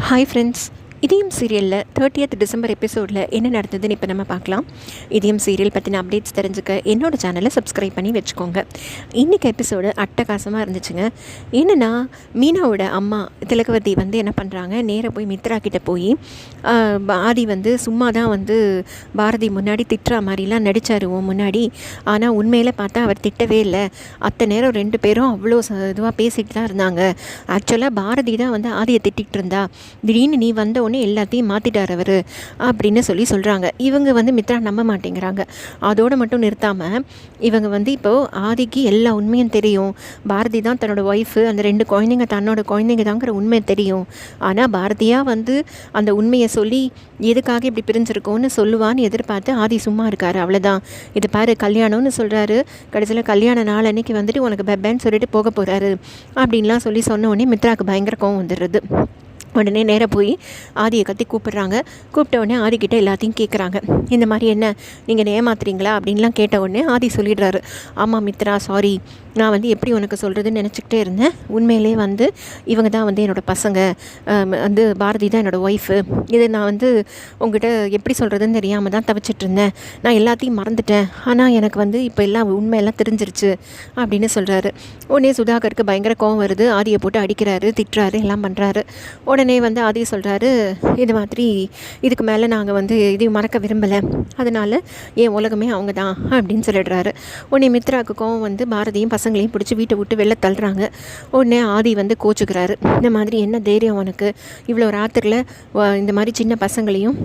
Hi friends இதயம் சீரியலில் thirtieth December எபிசோடில் என்ன நடந்ததுன்னு இப்போ நம்ம பார்க்கலாம். இதயம் சீரியல் பற்றின அப்டேட்ஸ் தெரிஞ்சுக்க என்னோடய சேனலை சப்ஸ்கிரைப் பண்ணி வச்சுக்கோங்க. இன்றைக்கி எபிசோடு அட்டகாசமாக இருந்துச்சுங்க. என்னென்னா மீனாவோட அம்மா திலகவதி வந்து என்ன பண்ணுறாங்க நேராக போய் மித்ரா கிட்டே போய் ஆதி வந்து சும்மா தான் வந்து பாரதி முன்னாடி திட்டுற மாதிரிலாம் நடித்தார் உன் முன்னாடி. ஆனால் உண்மையில் பார்த்தா அவர் திட்டவே இல்லை. அத்தனை நேரம் ரெண்டு பேரும் அவ்வளோ இதுவாக பேசிகிட்டு தான் இருந்தாங்க. ஆக்சுவலாக பாரதி தான் வந்து ஆதியை திட்டிகிட்டு இருந்தா. திடீர்னு நீ வந்த உடனே எல்லாத்தையும் மாற்றிட்டார் அவர் அப்படின்னு சொல்லி சொல்கிறாங்க இவங்க வந்து மித்ரா நம்ப மாட்டேங்கிறாங்க. அதோடு மட்டும் நிறுத்தாமல் இவங்க வந்து இப்போது ஆதிக்கு எல்லா உண்மையும் தெரியும். பாரதி தான் தன்னோட ஒய்ஃபு அந்த ரெண்டு குழந்தைங்க தன்னோட குழந்தைங்க தாங்கிற உண்மை தெரியும். ஆனால் பாரதியாக வந்து அந்த உண்மையை சொல்லி எதுக்காக இப்படி பிரிஞ்சிருக்கோன்னு சொல்லுவான்னு எதிர்பார்த்து ஆதி சும்மா இருக்காரு. அவ்வளோதான் இது பாரு கல்யாணம்னு சொல்கிறாரு கடைசியில் கல்யாண நாள் அன்னைக்கு வந்துட்டு உனக்கு பெப்பேன்னு சொல்லிட்டு போக போகிறாரு அப்படின்லாம் சொல்லி சொன்ன உடனே மித்ராக்கு பயங்கர கோவம் வந்துடுறது. உடனே நேராக போய் ஆதியை கத்தி கூப்பிடுறாங்க. கூப்பிட்ட உடனே ஆதிக்கிட்ட எல்லாத்தையும் கேட்குறாங்க இந்த மாதிரி என்ன? நீங்கள் ஏமாத்துறீங்களா? அப்படின்லாம் கேட்ட உடனே ஆதி சொல்லிடுறாரு. ஆமாம் மித்ரா சாரி நான் வந்து எப்படி உனக்கு சொல்கிறதுன்னு நினச்சிக்கிட்டே இருந்தேன். உண்மையிலே வந்து இவங்க தான் வந்து என்னோடய பசங்க. வந்து பாரதி தான் என்னோடய ஒய்ஃபு இது நான் வந்து உங்ககிட்ட எப்படி சொல்கிறதுன்னு தெரியாமல் தான் தவிச்சிட்டு இருந்தேன். நான் எல்லாத்தையும் மறந்துட்டேன். ஆனால் எனக்கு வந்து இப்போ எல்லாம் உண்மையெல்லாம் தெரிஞ்சிருச்சு அப்படின்னு சொல்கிறாரு உடனே சுதாகருக்கு பயங்கர கோவம் வருது. ஆதியை போட்டு அடிக்கிறாரு திட்டுறாரு எல்லாம் பண்ணுறாரு உடனே வந்து ஆதி சொல்கிறாரு இது மாதிரி இதுக்கு மேலே நாங்கள் வந்து இதையும் மறக்க விரும்பலை. அதனால் என் உலகமே அவங்க தான். அப்படின்னு சொல்லிடுறாரு. உடனே மித்ராவுக்கு கோவம் வந்து பாரதியும் பசங்களையும் பிடிச்சி வீட்டை விட்டு வெளில தள்ளுறாங்க. உடனே ஆதி வந்து கோச்சுக்கிறாரு. இந்த மாதிரி என்ன தைரியம் உனக்கு? இவ்வளோ ராத்திரியில் இந்த மாதிரி சின்ன பசங்களையும்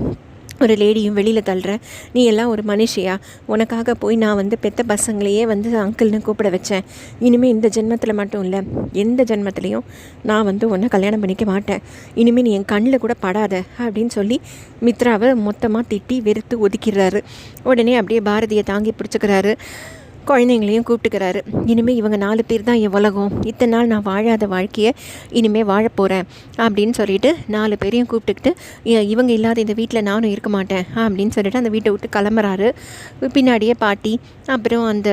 ஒரு லேடியும் வெளியில் தள்ளுற. நீ எல்லாம் ஒரு மனுஷியா? உனக்காக போய் நான் வந்து பெத்த பசங்களையே வந்து அங்கிள்னு கூப்பிட வச்சேன். இனிமேல் இந்த ஜென்மத்தில் மட்டும் இல்லை எந்த ஜென்மத்திலையும் நான் வந்து உன்னை கல்யாணம் பண்ணிக்க மாட்டேன். இனிமேல் நீ என் கண்ணில் கூட படாத அப்படின்னு சொல்லி மித்ராவை மொத்தமாக திட்டி வெறுத்து ஒதுக்கிடுறாரு. உடனே அப்படியே பாரதியை தாங்கி பிடிச்சிக்கிறாரு. குழந்தைங்களையும் கூப்பிட்டுக்கிறாரு. இனிமேல் இவங்க நாலு பேர் தான் என் உலகம். இத்தனை நாள் நான் வாழாத வாழ்க்கையை இனிமேல் வாழப்போகிறேன் அப்படின்னு சொல்லிட்டு நாலு பேரையும் கூப்பிட்டுக்கிட்டு இவங்க இல்லாத இந்த வீட்டில் நானும் இருக்க மாட்டேன் அப்படின்னு சொல்லிட்டு அந்த வீட்டை விட்டு கிளம்புறாரு. பின்னாடியே பாட்டி அப்புறம் அந்த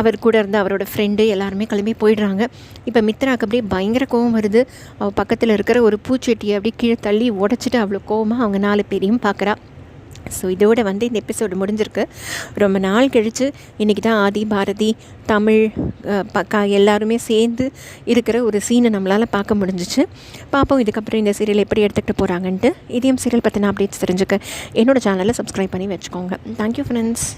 அவர் கூட இருந்த அவரோட ஃப்ரெண்டு எல்லாருமே கிளம்பி போயிடுறாங்க. இப்போ மித்ராக்கு அப்படியே பயங்கர கோவம் வருது. அவள் பக்கத்தில் இருக்கிற ஒரு பூச்செட்டியை அப்படியே கீழே தள்ளி உடச்சிட்டு அவ்வளோ கோவமாக அவங்க நாலு பேரையும் பார்க்குறா ஸோ இதோட வந்து இந்த எபிசோடு முடிஞ்சிருக்கு. ரொம்ப நாள் கழித்து இன்றைக்கி தான் ஆதி பாரதி தமிழ் பக்கா எல்லாருமே சேர்ந்து இருக்கிற ஒரு சீனை நம்மளால் பார்க்க முடிஞ்சிச்சு. பார்ப்போம் இதுக்கப்புறம் இந்த சீரியல் எப்படி எடுத்துகிட்டு போகிறாங்கன்ட்டு இதையும் சீரியல் பற்றின அப்டேட்ஸ் தெரிஞ்சுக்க. என்னோட சேனலை சப்ஸ்கிரைப் பண்ணி வச்சுக்கோங்க. Thank you friends